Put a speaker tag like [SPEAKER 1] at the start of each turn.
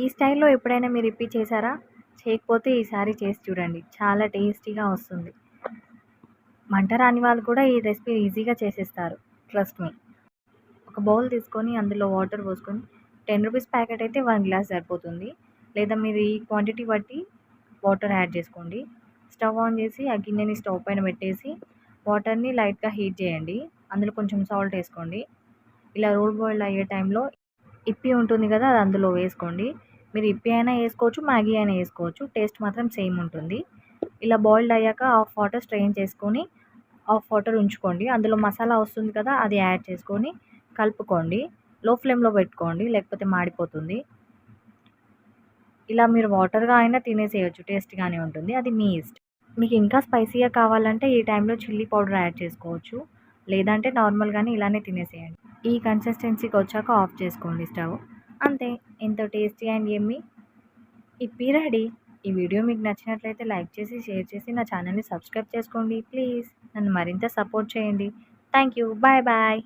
[SPEAKER 1] ఈ స్టైల్లో ఎప్పుడైనా మీరు ఇప్పి చేశారా? చేయకపోతే ఈసారి చేసి చూడండి. చాలా టేస్టీగా వస్తుంది. వంట రాని వాళ్ళు కూడా ఈ రెసిపీ ఈజీగా చేసేస్తారు. Trust me. ఒక బౌల్ తీసుకొని అందులో వాటర్ పోసుకొని టెన్ రూపీస్ ప్యాకెట్ అయితే వన్ గ్లాస్ సరిపోతుంది. లేదా మీరు ఈ క్వాంటిటీ బట్టి వాటర్ యాడ్ చేసుకోండి. స్టవ్ ఆన్ చేసి ఆ గిన్నెని స్టవ్ పైన పెట్టేసి వాటర్ని లైట్గా హీట్ చేయండి. అందులో కొంచెం సాల్ట్ వేసుకోండి. ఇలా రోల్ బాయిల్ అయ్యే టైంలో ఇప్పి ఉంటుంది కదా అది అందులో వేసుకోండి. మీరు ఇప్పి అయినా వేసుకోవచ్చు మ్యాగీ అయినా వేసుకోవచ్చు. టేస్ట్ మాత్రం సేమ్ ఉంటుంది. ఇలా బాయిల్డ్ అయ్యాక హాఫ్ వాటర్ స్ట్రెయిన్ చేసుకొని హాఫ్ వాటర్ ఉంచుకోండి. అందులో మసాలా వస్తుంది కదా అది యాడ్ చేసుకొని కలుపుకోండి. లో ఫ్లేమ్లో పెట్టుకోండి లేకపోతే మాడిపోతుంది. ఇలా మీరు వాటర్గా అయినా తినేసేయచ్చు టేస్ట్గానే ఉంటుంది. అది మీ ఇష్టం. మీకు ఇంకా స్పైసీగా కావాలంటే ఈ టైంలో చిల్లీ పౌడర్ యాడ్ చేసుకోవచ్చు. లేదంటే నార్మల్గానే ఇలానే తినేసేయండి. ఈ కన్సిస్టెన్సీకి వచ్చాక ఆఫ్ చేసుకోండి స్టవ్. అంతే ఎంతో tasty and yummy Yippee ready. ఈ వీడియో మీకు నచ్చినట్లయితే లైక్ చేసి షేర్ చేసి నా ఛానల్ని సబ్స్క్రైబ్ చేసుకోండి. ప్లీజ్ నన్ను మరింత సపోర్ట్ చేయండి. Thank you bye bye.